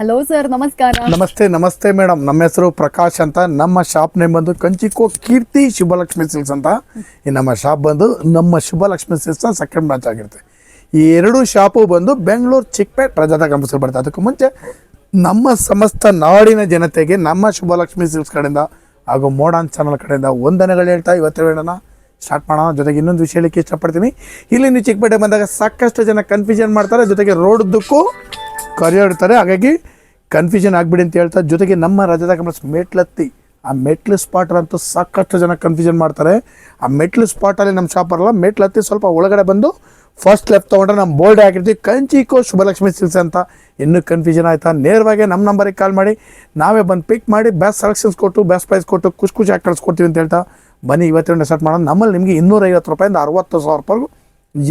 Hello sir ನಮಸ್ಕಾರ ನಮಸ್ತೆ ನಮಸ್ತೆ ಮೇಡಮ್ ನಮ್ಮ ಹೆಸರು ಪ್ರಕಾಶ್ ಅಂತ. ನಮ್ಮ ಶಾಪ್ ನೇಮ್ ಬಂದು ಕಂಚಿಕೋ ಕೀರ್ತಿ ಶುಭಲಕ್ಷ್ಮಿ ಸಿಲ್ಸ್ ಅಂತ. ಈ ನಮ್ಮ ಶಾಪ್ ಬಂದು ನಮ್ಮ ಶುಭಲಕ್ಷ್ಮಿ ಸಿಲ್ಸ್ ಸೆಕೆಂಡ್ ಬ್ರಾಂಚ್ ಆಗಿರುತ್ತೆ. ಈ ಎರಡು ಶಾಪು ಬಂದು ಬೆಂಗಳೂರು, ಚಿಕ್ಕಪೇಟ್ ರಜಾದ ಕಂಪಲ್ಸರಿ ಬರುತ್ತೆ ಅದಕ್ಕೂ ಮುಂಚೆ ನಮ್ಮ ಸಮಸ್ತ ನಾಡಿನ ಜನತೆಗೆ ನಮ್ಮ ಶುಭಲಕ್ಷ್ಮಿ ಸಿಲ್ಸ್ ಕಡೆಯಿಂದ ಹಾಗೂ ಮೋಡಾನ್ ಚಾನಲ್ ಕಡೆಯಿಂದ ವಂದನೆಗಳು ಹೇಳ್ತಾ ಇವತ್ತು ಹೇಳೋಣ. ಸ್ಟಾರ್ಟ್ ಮಾಡೋಣ. ಜೊತೆಗೆ ಇನ್ನೊಂದು ವಿಷಯ ಹೇಳಿಕ್ಕೆ ಇಷ್ಟಪಡ್ತೀನಿ. ಇಲ್ಲಿ ನೀವು ಚಿಕ್ಕಪೇಟೆ ಬಂದಾಗ ಸಾಕಷ್ಟು ಜನ ಕನ್ಫ್ಯೂಷನ್ ಮಾಡ್ತಾರೆ. ಜೊತೆಗೆ ರೋಡ್ದಕ್ಕೂ ಕರೆಯಾಡ್ತಾರೆ ಹಾಗಾಗಿ ಕನ್ಫ್ಯೂಷನ್ ಆಗಿಬಿಡಿ ಅಂತ ಹೇಳ್ತಾ, ಜೊತೆಗೆ ನಮ್ಮ ರಾಜ್ಯದ ಕಮಲ್ಸ್ ಮೆಟ್ಲತ್ತಿ, ಆ ಮೆಟ್ಲು ಸ್ಪಾಟ್ ಅಂತೂ ಸಾಕಷ್ಟು ಜನ ಕನ್ಫ್ಯೂಷನ್ ಮಾಡ್ತಾರೆ. ಆ ಮೆಟ್ಲು ಸ್ಪಾಟಲ್ಲಿ ನಮ್ಮ ಶಾಪ್ ಬರಲ್ಲ ಮೆಟ್ಲತ್ತಿ ಸ್ವಲ್ಪ ಒಳಗಡೆ ಬಂದು ಫಸ್ಟ್ ಲೆಫ್ಟ್ ತೊಗೊಂಡ್ರೆ ನಮ್ಮ ಬೋರ್ಡ್ ಹಾಕಿರ್ತೀವಿ ಕಂಚಿಕೋ ಶುಭಲಕ್ಷ್ಮಿ ಸಿಲ್ಸ್ ಅಂತ ಇನ್ನೂ ಕನ್ಫ್ಯೂಷನ್ ಆಯಿತಾ? ನೇರವಾಗಿ ನಮ್ಮ ನಂಬರಿಗೆ ಕಾಲ್ ಮಾಡಿ, ನಾವೇ ಬಂದು ಪಿಕ್ ಮಾಡಿ ಬೆಸ್ಟ್ ಸೆಲೆಕ್ಷನ್ಸ್ ಕೊಟ್ಟು ಬೆಸ್ಟ್ ಪ್ರೈಸ್ ಕೊಟ್ಟು, ಖುಷಿ ಖುಷಿಯಾಗಿ ಕಳಿಸ್ಕೊಡ್ತೀವಿ ಅಂತ ಹೇಳ್ತಾ, ಬನ್ನಿ ಇವತ್ತಿನ ಸ್ಟಾರ್ಟ್ ಮಾಡೋಣ. ನಮ್ಮಲ್ಲಿ ನಿಮಗೆ ಇನ್ನೂರೈವತ್ತು ರೂಪಾಯಿಂದ ಅರವತ್ತು ಸಾವಿರ ರೂಪಾಯಿಗೂ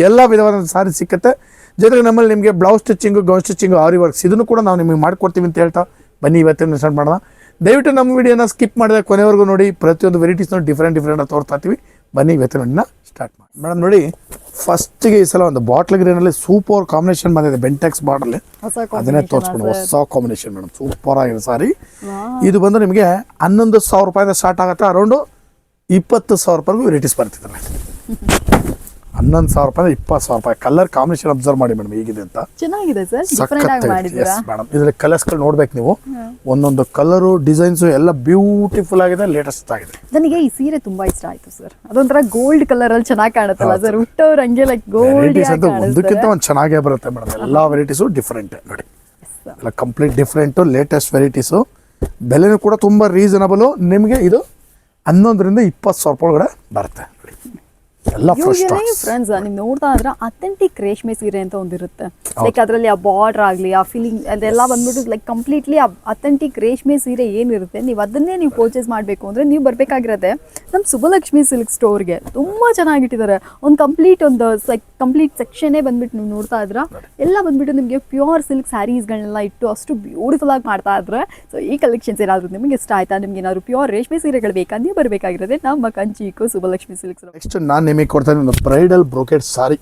ಎಲ್ಲ ವಿಧವಾದ ಸಾರಿ ಸಿಕ್ಕತ್ತೆ. ಜೊತೆಗೆ ನಮ್ಮಲ್ಲಿ ನಿಮಗೆ blouse stitching gown stitching aari works ಇದನ್ನು ಕೂಡ ನಾವು ನಿಮಗೆ ಮಾಡ್ಕೊಡ್ತೀವಿ ಅಂತ ಹೇಳ್ತಾ ಬನ್ನಿ ಇವತ್ತಿನ ಸ್ಟಾರ್ಟ್ ಮಾಡೋಣ. ದಯವಿಟ್ಟು ನಮ್ಮ ವಿಡಿಯೋನ ಸ್ಕಿಪ್ ಮಾಡಿದ್ರೆ ಕೊನೆವರೆಗೂ ನೋಡಿ ಪ್ರತಿಯೊಂದು ವೆರೈಟೀಸ್ನ ಡಿಫ್ರೆಂಟ್ ಡಿಫ್ರೆಂಟ್ ತೋರ್ತಾ ಇರ್ತೀವಿ. ಬನ್ನಿ ಇವತ್ತಿನ ವಿಡಿಯೋನ ಸ್ಟಾರ್ಟ್ ಮಾಡಿ ಮೇಡಮ್ ನೋಡಿ ಫಸ್ಟಿಗೆ ಈ ಸಲ ಒಂದು ಬಾಟ್ಲ್ ಗ್ರೀನಲ್ಲಿ ಸೂಪರ್ ಕಾಂಬಿನೇಷನ್ ಬಂದಿದೆ ಬೆಂಟೆಕ್ಸ್ ಬಾಟಲ್ಲಿ ಹೊಸ ಅದನ್ನೇ ತೋರಿಸ್ಕೊಂಡು ಹೊಸ ಕಾಂಬಿನೇಷನ್ ಮೇಡಮ್ ಸೂಪರ್ ಆಗಿದೆ ಸಾರಿ. ಇದು ಬಂದು ನಿಮಗೆ ಹನ್ನೊಂದು ಸಾವಿರ ರೂಪಾಯಿಂದ ಸ್ಟಾರ್ಟ್ ಆಗುತ್ತೆ. ಅರೌಂಡು ಇಪ್ಪತ್ತು ಸಾವಿರ ರೂಪಾಯಿಗೂ ವೆರೈಟೀಸ್ ಬರ್ತಿದ್ದಾರೆ ಹನ್ನೊಂದು ಸಾವಿರ ರೂಪಾಯಿ ಇಪ್ಪತ್ತು ಸಾವಿರ ರೂಪಾಯಿ. ಕಲರ್ ಕಾಂಬಿನೇಷನ್ ಅಬ್ಸರ್ವ್ ಮಾಡಿ ಮೇಡಮ್ ಹೇಗಿದೆ ಅಂತ? ಚೆನ್ನಾಗಿದೆ ಮೇಡಮ್ ಇದ್ರಲ್ಲಿ ಕಲರ್ಸ್ಗಳು ನೋಡ್ಬೇಕು ನೀವು. ಒಂದೊಂದು ಕಲರು ಡಿಸೈನ್ಸು ಎಲ್ಲ ಬ್ಯೂಟಿಫುಲ್ ಆಗಿದೆ ಲೇಟೆಸ್ಟ್ ಆಗಿದೆ. ನನಗೆ ಈ ಸೀರೆ ತುಂಬಾ ಇಷ್ಟ ಆಯ್ತು ಸರ್ ಅದೊಂಥರ ಗೋಲ್ಡ್ ಕಲರ್ ಅಲ್ಲಿ ಚೆನ್ನಾಗಿ ಕಾಣುತ್ತಲ್ಲ ಸರ್ ಹುಟ್ಟವ್ರ ಹಂಗೆ ಲೈಕ್ ಗೋಲ್ಡ್ ಒಂದಕ್ಕಿಂತ ಒಂದು ಚೆನ್ನಾಗೇ ಬರುತ್ತೆ ಮೇಡಮ್ ಎಲ್ಲ ವೆರೈಟೀಸು ಡಿಫ್ರೆಂಟ್ ನೋಡಿ. ಎಲ್ಲ ಕಂಪ್ಲೀಟ್ ಡಿಫ್ರೆಂಟು ಲೇಟೆಸ್ಟ್ ವೆರೈಟೀಸು ಬೆಲೆನೂ ಕೂಡ ತುಂಬ ರೀಸನಬಲು ನಿಮಗೆ ಇದು ಹನ್ನೊಂದರಿಂದ ಇಪ್ಪತ್ತು ಸಾವಿರ ರೂಪಾಯಿ ಒಳಗಡೆ ಬರುತ್ತೆ. ಎಲ್ಲ ಫ್ರೆಂಡ್ಸ್ ನೀವು ನೋಡ್ತಾ ಇದ್ರೆ ಅಥೆಂಟಿಕ್ ರೇಷ್ಮೆ ಸೀರೆ ಅಂತ ಒಂದಿರುತ್ತೆ ಲೈಕ್ ಅದರಲ್ಲಿ ಆ ಬಾರ್ಡರ್ ಆಗಲಿ ಆ ಫೀಲಿಂಗ್ ಅದೆಲ್ಲ ಬಂದ್ಬಿಟ್ಟು ಲೈಕ್ ಕಂಪ್ಲೀಟ್ಲಿ ಅಥೆಂಟಿಕ್ ರೇಷ್ಮೆ ಸೀರೆ ಏನಿರುತ್ತೆ ನೀವು ಅದನ್ನೇ ನೀವು ಪರ್ಚೇಸ್ ಮಾಡಬೇಕು ಅಂದರೆ ನೀವು ಬರಬೇಕಾಗಿರತ್ತೆ. ನಮ್ಮ ಸುಬ್ಬಲಕ್ಷ್ಮಿ ಸಿಲ್ಕ್ ಸ್ಟೋರ್ಗೆ ತುಂಬ ಚೆನ್ನಾಗಿಟ್ಟಿದ್ದಾರೆ ಒಂದು ಕಂಪ್ಲೀಟ್ ಒಂದು ಲೈಕ್ ಕಂಪ್ಲೀಟ್ ಸೆಕ್ಷನ್ನೇ ಬಂದ್ಬಿಟ್ಟು ನೀವು ನೋಡ್ತಾ ಇದ್ರ. ಎಲ್ಲ ಬಂದ್ಬಿಟ್ಟು ನಿಮಗೆ ಪ್ಯೂರ್ ಸಿಲ್ಕ್ ಸ್ಯಾರೀಸ್ಗಳನ್ನೆಲ್ಲ ಇಟ್ಟು ಅಷ್ಟು ಬ್ಯೂಟಿಫುಲ್ ಆಗಿ ಮಾಡ್ತಾ ಇದ್ರೆ ಸೊ ಈ ಕಲೆಕ್ಷನ್ಸ್ ಏನಾದರೂ ನಿಮಗೆ ಇಷ್ಟ ಆಯ್ತಾ? ನಿಮ್ಗೆ ಏನಾದ್ರು ಪ್ಯೂರ್ ರೇಷ್ಮೆ ಸೀರೆಗಳು ಬೇಕಾ? ನೀವು ಬರಬೇಕಾಗಿರೋದೇ ನಮ್ಮ ಕಂಚಿಕು ಸುಬ್ಬಲಕ್ಷ್ಮಿ ಸಿಲ್ಕ್ಸ್ ನೆಕ್ಸ್ಟ್ ನಾನು ನಿಮಗೆ ಕೊಡ್ತಾ ಇದ್ದೀನಿ ಒಂದು bridal brocade sari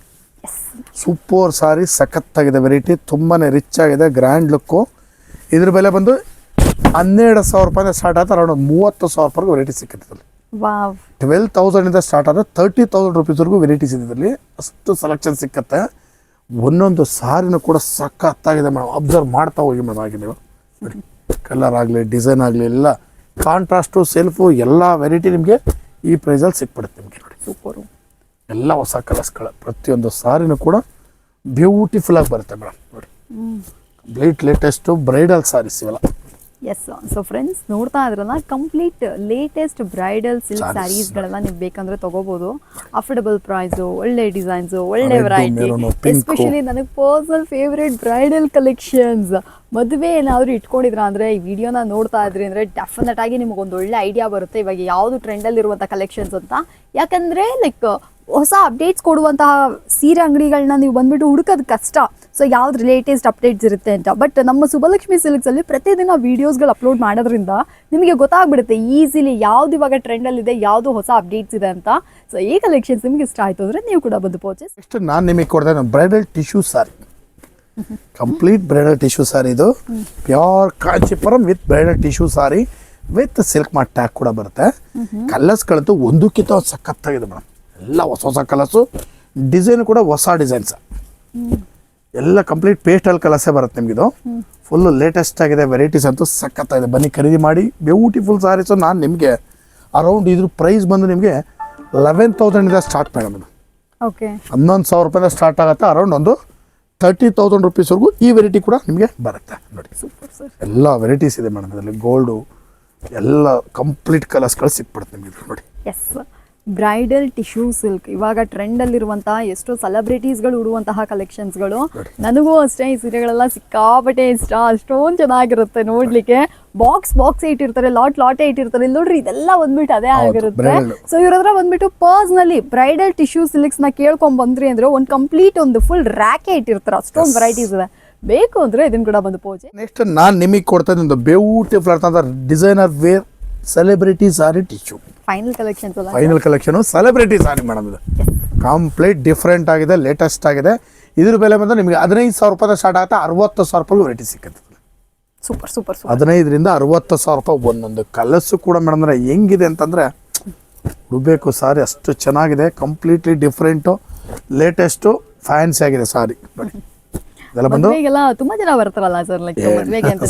super sari ಸಖತ್ತಾಗಿದೆ ವೆರೈಟಿ ತುಂಬಾ ರಿಚ್ ಆಗಿದೆ ಗ್ರ್ಯಾಂಡ್ ಲುಕ್ಕು ಇದ್ರ ಬೆಲೆ ಬಂದು ಹನ್ನೆರಡು ಸಾವಿರ ರೂಪಾಯಿಂದ ಸ್ಟಾರ್ಟ್ ಆಯ್ತು ಅರೌಂಡ್ ಮೂವತ್ತು ಸಾವಿರ ರೂಪಾಯಿಗೆ ವೆರೈಟಿ ವಾವ್ ಟ್ವೆಲ್ ತೌಸಂಡಿಂದ ಸ್ಟಾರ್ಟ್ ಆದರೆ ತರ್ಟಿ ತೌಸಂಡ್ ರುಪೀಸ್ವರೆಗೂ ವೆರೈಟೀಸ್ ಇದೆ ಇದರಲ್ಲಿ. ಅಷ್ಟು ಸೆಲೆಕ್ಷನ್ ಸಿಕ್ಕತ್ತೆ. ಒಂದೊಂದು ಸಾರಿನೂ ಕೂಡ ಸಖತ್ತಾಗಿದೆ ಮೇಡಮ್ ಅಬ್ಸರ್ವ್ ಮಾಡ್ತಾ ಹೋಗಿ ಮೇಡಮ್ ಆಗಿ ನೀವು. ನೋಡಿ ಕಲರ್ ಆಗಲಿ ಡಿಸೈನ್ ಆಗಲಿ ಎಲ್ಲ ಕಾಂಟ್ರಾಸ್ಟು ಸೆಲ್ಫು ಎಲ್ಲ ವೆರೈಟಿ ನಿಮಗೆ ಈ ಪ್ರೈಸಲ್ಲಿ ಸಿಕ್ಬಿಡುತ್ತೆ ನಿಮಗೆ. ನೋಡಿ ಸೂಪರು ಎಲ್ಲ ಹೊಸ ಕಲರ್ಸ್ಗಳು. ಪ್ರತಿಯೊಂದು ಸಾರಿನೂ ಕೂಡ ಬ್ಯೂಟಿಫುಲ್ ಆಗಿ ಬರುತ್ತೆ ಮೇಡಮ್. ನೋಡಿ. ಕಂಪ್ಲೀಟ್ ಲೇಟೆಸ್ಟು ಬ್ರೈಡಲ್ ಸಾರೀಸ್ ಇವೆಲ್ಲ. ಎಸ್ ಸೊ ಫ್ರೆಂಡ್ಸ್ ನೋಡ್ತಾ ಇದ್ರಲ್ಲ ಕಂಪ್ಲೀಟ್ ಲೇಟೆಸ್ಟ್ ಬ್ರೈಡಲ್ ಸಿಲ್ಕ್. ಸ್ಯಾರೀಸ್ಗಳೆಲ್ಲ ನೀವು ಬೇಕಂದ್ರೆ ತಗೋಬಹುದು ಅಫೋರ್ಡಬಲ್ ಪ್ರೈಸು ಒಳ್ಳೆ ಡಿಸೈನ್ಸು ಒಳ್ಳೆ ವೆರೈಟಿ ಎಸ್ಪೆಷಲಿ ನನಗೆ ಪರ್ಸನಲ್ ಫೇವ್ರೇಟ್ ಬ್ರೈಡಲ್ ಕಲೆಕ್ಷನ್ಸ್ ಮದುವೆ ಏನಾದರೂ ಇಟ್ಕೊಂಡಿದ್ರ ಅಂದರೆ ಈ ವಿಡಿಯೋನ ನೋಡ್ತಾ ಇದ್ರಿ ಅಂದರೆ ಡೆಫಿನೆಟ್ ಆಗಿ ನಿಮ್ಗೆ ಒಂದು ಒಳ್ಳೆ ಐಡಿಯಾ ಬರುತ್ತೆ. ಇವಾಗ ಯಾವುದು ಟ್ರೆಂಡಲ್ಲಿ ಇರುವಂಥ ಕಲೆಕ್ಷನ್ಸ್ ಅಂತ. ಯಾಕಂದ್ರೆ ಲೈಕ್ ಹೊಸ ಅಪ್ಡೇಟ್ಸ್ ಕೊಡುವಂತಹ ಸೀರೆ ಅಂಗಡಿಗಳನ್ನ ನೀವು ಬಂದ್ಬಿಟ್ಟು ಹುಡುಕೋದು ಕಷ್ಟ. ಸೊ ಯಾವ್ದು ಲೇಟೆಸ್ಟ್ ಅಪ್ಡೇಟ್ಸ್ ಇರುತ್ತೆ ಅಂತ. ಬಟ್ ನಮ್ಮ ಸುಬಲಕ್ಷ್ಮಿ ಸಿಲ್ಕ್ಸ್ ಅಲ್ಲಿ ಪ್ರತಿದಿನ ವೀಡಿಯೋಸ್ಗಳು ಅಪ್ಲೋಡ್ ಮಾಡೋದ್ರಿಂದ ನಿಮಗೆ ಗೊತ್ತಾಗ್ಬಿಡುತ್ತೆ ಈಸಿಲಿ ಯಾವ್ದು ಇವಾಗ ಟ್ರೆಂಡಲ್ಲಿ ಇದೆ ಯಾವುದು ಹೊಸ ಅಪ್ಡೇಟ್ಸ್ ಇದೆ ಅಂತ. ಸೊ ಈ ಕಲೆಕ್ಷನ್ಸ್ ನಿಮ್ಗೆ ಇಷ್ಟ ಆಯ್ತು ಅಂದ್ರೆ ನೀವು ಕೂಡ ಬಂದು ಪರ್ಚೇಸ್ ನೆಕ್ಸ್ಟ್ ನಾನು ನಿಮಗೆ ಕೊಡ್ತಾ ಇದ್ದೀನಿ bridal tissue sari complete bridal tissue sari ಇದು. Pure Kanchipuram with bridal tissue sari with Silk Mart tag ಕೂಡ ಬರುತ್ತೆ. ಕಲರ್ಸ್ಗಳಂತೂ ಒಂದಕ್ಕಿಂತ ಒಂದು ಸಖತ್ತಾಗಿದೆ ಮೇಡಮ್ ಎಲ್ಲ ಹೊಸ ಹೊಸ ಕಲರ್ಸು. ಡಿಸೈನ್ ಕೂಡ ಹೊಸ ಡಿಸೈನ್ಸ್. ಎಲ್ಲ ಕಂಪ್ಲೀಟ್ ಪೇಸ್ಟಲ್ ಕಲರ್ಸೇ ಬರುತ್ತೆ ನಿಮಗಿದು. ಫುಲ್ಲು ಲೇಟೆಸ್ಟ್ ಆಗಿದೆ ವೆರೈಟೀಸ್ ಅಂತೂ ಸಖತ್ತಾಗಿದೆ. ಬನ್ನಿ ಖರೀದಿ ಮಾಡಿ. ಬ್ಯೂಟಿಫುಲ್ ಸಾರೀಸು ನಾನು ನಿಮಗೆ ಅರೌಂಡ್ ಇದ್ರ ಪ್ರೈಸ್ ಬಂದು ನಿಮಗೆ ಲೆವೆನ್ ತೌಸಂಡಿಂದ ಸ್ಟಾರ್ಟ್ ಮೇಡಮ್ ಇದು. ಓಕೆ ಹನ್ನೊಂದು ಸಾವಿರ ರೂಪಾಯಿಂದ ಸ್ಟಾರ್ಟ್ ಆಗುತ್ತೆ ಅರೌಂಡ್ ಒಂದು ತರ್ಟಿ ತೌಸಂಡ್ ರುಪೀಸ್ವರೆಗೂ ಈ ವೆರೈಟಿ ಕೂಡ ನಿಮಗೆ ಬರುತ್ತೆ. ನೋಡಿ. ಎಲ್ಲ ವೆರೈಟೀಸ್ ಇದೆ ಮೇಡಮ್ ಇದರಲ್ಲಿ. ಗೋಲ್ಡು ಎಲ್ಲ ಕಂಪ್ಲೀಟ್ ಕಲರ್ಸ್ಗಳು ಸಿಕ್ಬಿಡುತ್ತೆ ನಿಮಗೆ ನೋಡಿ. Yes bridal tissue silk. ಇವಾಗ ಟ್ರೆಂಡಲ್ಲಿರುವಂತಹ ಎಷ್ಟೋ ಸೆಲೆಬ್ರಿಟೀಸ್ಗಳು ಉಡುವಂತಹ ಕಲೆಕ್ಷನ್ಸ್ಗಳು ನನಗೂ ಅಷ್ಟೇ ಈ ಸೀರೆಗಳೆಲ್ಲ ಸಿಕ್ಕಾಪಟ್ಟೆ ಇಷ್ಟ. ಅಷ್ಟೊಂದು ಚೆನ್ನಾಗಿರುತ್ತೆ ನೋಡ್ಲಿಕ್ಕೆ. ಬಾಕ್ಸ್ ಬಾಕ್ಸ್ ಇಟ್ಟಿರ್ತಾರೆ ಲಾಟ್ ಲಾಟೇ ಇಟ್ಟಿರ್ತಾರೆ ಇಲ್ಲಿ ನೋಡ್ರಿ ಇದೆಲ್ಲ ಬಂದ್ಬಿಟ್ಟು ಅದೇ ಆಗಿರುತ್ತೆ. ಸೊ ಇವ್ರ ಹತ್ರ ಬಂದ್ಬಿಟ್ಟು ಪರ್ಸ್ನಲಿ ಬ್ರೈಡಲ್ ಟಿಶ್ಯೂ ಸಿಲ್ಕ್ಸ್ನ ಕೇಳ್ಕೊಂಡ್ ಬಂದ್ರಿ ಅಂದ್ರೆ ಒಂದು ಕಂಪ್ಲೀಟ್ ಒಂದು ಫುಲ್ ರ್ಯಾಕೆ ಇಟ್ಟಿರ್ತಾರೆ ಅಷ್ಟೊಂದು ವೆರೈಟೀಸ್ ಇದೆ. ಬೇಕು ಅಂದ್ರೆ ಇದನ್ನ ಕೂಡ ಬಂದು ಪೂಜೆ. ನೆಕ್ಸ್ಟ್ ನಾನು ನಿಮಗೆ ಕೊಡ್ತಾ ಇದ್ದೀನಿ ಬ್ಯೂಟಿಫುಲ್ ಅಂತ designer wear celebrities sari tissue final collection final collection celebrity sari madam ಇದು. ಕಂಪ್ಲೀಟ್ ಡಿಫ್ರೆಂಟ್ ಆಗಿದೆ ಲೇಟೆಸ್ಟ್ ಆಗಿದೆ. ಇದ್ರ ಬೆಲೆ ಬಂದ್ರೆ ನಿಮಗೆ ಹದಿನೈದು ಸಾವಿರ ರೂಪಾಯಿ ಸ್ಟಾರ್ಟ್ ಆಗುತ್ತೆ ಅರವತ್ತು ಸಾವಿರ ರೂಪಾಯಿ ವೆರೈಟಿ ಸಿಕ್ಕತ್ತೆ. ಸೂಪರ್ ಸೂಪರ್ ಸೂಪರ್ ಹದಿನೈದರಿಂದ ಅರವತ್ತು ಸಾವಿರ ರೂಪಾಯಿ ಒಂದೊಂದು ಕಲರ್ಸು ಕೂಡ ಮೇಡಮ್ ಅಂದ್ರೆ ಹೆಂಗಿದೆ ಅಂತಂದರೆ ಉಡಬೇಕು ಸಾರಿ ಅಷ್ಟು ಚೆನ್ನಾಗಿದೆ ಕಂಪ್ಲೀಟ್ಲಿ ಡಿಫ್ರೆಂಟು ಲೇಟೆಸ್ಟು ಫ್ಯಾನ್ಸಿ ಆಗಿದೆ ಸಾರಿ. ನೋಡಿ ಇದೆಲ್ಲ ಬಂದು? ಮದ್ವೆಗೆಲ್ಲ ತುಂಬಾ ಜನ ಬರ್ತಾರಲ್ಲ ಸರ್ ಲೈಕ್ ಮದ್ವೆಗೆ ಅಂತ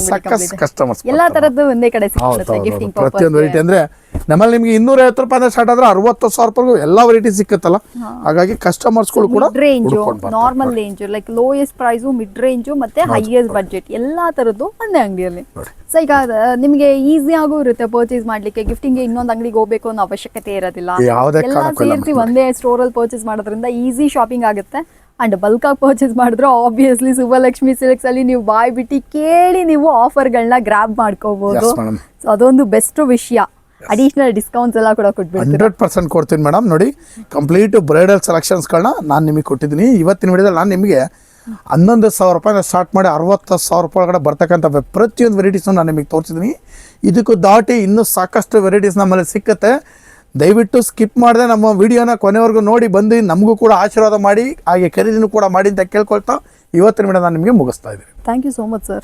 ಕಸ್ಟಮರ್ಸ್ ಎಲ್ಲಾ ತರದ್ದು ಒಂದೇ ಕಡೆ ಸಿಗುತ್ತೆ ಗಿಫ್ಟಿಂಗ್ ಪ್ರತಿಯೊಂದು ವೆರೈಟಿ ಅಂದ್ರೆ ನಮ್ಮಲ್ಲಿ ನಿಮಗೆ ಇನ್ನೂರ ಐವತ್ತು ರೂಪಾಯಿ ಸ್ಟಾರ್ಟ್ ಆದ್ರೆ ಅರವತ್ತು ಸಾವಿರ ರೂಪಾಯಿ ಎಲ್ಲಾ ವೆರೈಟಿ ಸಿಕ್ಕತ್ತಲ್ಲ? ಹಾಗಾಗಿ ಕಸ್ಟಮರ್ಸ್ಗಳು ಕೂಡ mid range normal range like lowest price mid range ಮತ್ತೆ ಹೈಯೆಸ್ಟ್ ಬಜೆಟ್ ಎಲ್ಲಾ ತರದ್ದು ಒಂದೇ ಅಂಗಡಿಯಲ್ಲಿ. ಸೊ ಈಗ ನಿಮಗೆ ಈಸಿ ಆಗೂ ಇರುತ್ತೆ ಪರ್ಚೇಸ್ ಮಾಡ್ಲಿಕ್ಕೆ ಗಿಫ್ಟಿಂಗ್ ಇನ್ನೊಂದು ಅಂಗಡಿಗೆ ಹೋಗ್ಬೇಕು ಅನ್ನೋ ಅವಶ್ಯಕತೆ ಇರೋದಿಲ್ಲ. ಎಲ್ಲಾ ಸೇರಿಸಿ ಒಂದೇ ಸ್ಟೋರ್ ಅಲ್ಲಿ ಪರ್ಚೇಸ್ ಮಾಡೋದ್ರಿಂದ ಈಸಿ ಶಾಪಿಂಗ್ ಆಗುತ್ತೆ. ಅಂಡ್ ಬಲ್ಕ್ ಆಗಿ ಪರ್ಚೇಸ್ ಮಾಡಿದ್ರೆ ಆಬ್ವಿಯಸ್ಲಿ ಸುಬ್ಬಲಕ್ಷ್ಮಿ ಸಿಲ್ಕ್ಸ್ ಅಲ್ಲಿ ನೀವು ಬಾಯ್ ಬಿಟ್ಟು ಕೇಳಿ ನೀವು ಆಫರ್ಗಳನ್ನ ಗ್ರ್ಯಾಬ್ ಮಾಡ್ಕೋಬಹುದು ಸೊ ಅದೊಂದು ಬೆಸ್ಟ್ ವಿಷಯ. ಅಡಿಷನಲ್ ಡಿಸ್ಕೌಂಟ್ಸ್ ಎಲ್ಲ ಕೂಡ ಕೊಟ್ಬಿಡ್ತೀರಾ? ಹಂಡ್ರೆಡ್ ಪರ್ಸೆಂಟ್ ಕೊಡ್ತೀನಿ ಮೇಡಮ್ ನೋಡಿ ಕಂಪ್ಲೀಟ್ ಬ್ರೈಡಲ್ ಸೆಲೆಕ್ಷನ್ಸ್ಗಳನ್ನ ನಾನು ನಿಮಗೆ ಕೊಟ್ಟಿದ್ದೀನಿ. ಇವತ್ತಿನ ವಿಡಿಯೋದಲ್ಲಿ ನಾನು ನಿಮಗೆ ಹನ್ನೊಂದು ಸಾವಿರ ರೂಪಾಯಿನ ಸ್ಟಾರ್ಟ್ ಮಾಡಿ ಅರವತ್ತು ಸಾವಿರ ರೂಪಾಯಿ ಒಳಗಡೆ ಬರ್ತಕ್ಕಂಥ ಪ್ರತಿಯೊಂದು ವೆರೈಟೀಸ್ನ ನಾನು ನಿಮಗೆ ತೋರಿಸಿದ್ದೀನಿ. ಇದಕ್ಕೂ ದಾಟಿ ಇನ್ನೂ ಸಾಕಷ್ಟು ವೆರೈಟೀಸ್ ನಮ್ಮಲ್ಲಿ ಸಿಕ್ಕತ್ತೆ. ದಯವಿಟ್ಟು ಸ್ಕಿಪ್ ಮಾಡದೆ ನಮ್ಮ ವಿಡಿಯೋನ ಕೊನೆವರೆಗೂ ನೋಡಿ ಬಂದು ನಮಗೂ ಕೂಡ ಆಶೀರ್ವಾದ ಮಾಡಿ, ಹಾಗೆ ಖರೀದಿನೂ ಕೂಡ ಮಾಡಿ ಅಂತ ಕೇಳ್ಕೊಳ್ತಾ ಇವತ್ತಿನ ವಿಡಿಯೋ ನಾನು ನಿಮಗೆ ಮುಗಿಸ್ತಾ ಇದ್ದೀನಿ. Thank you so much sir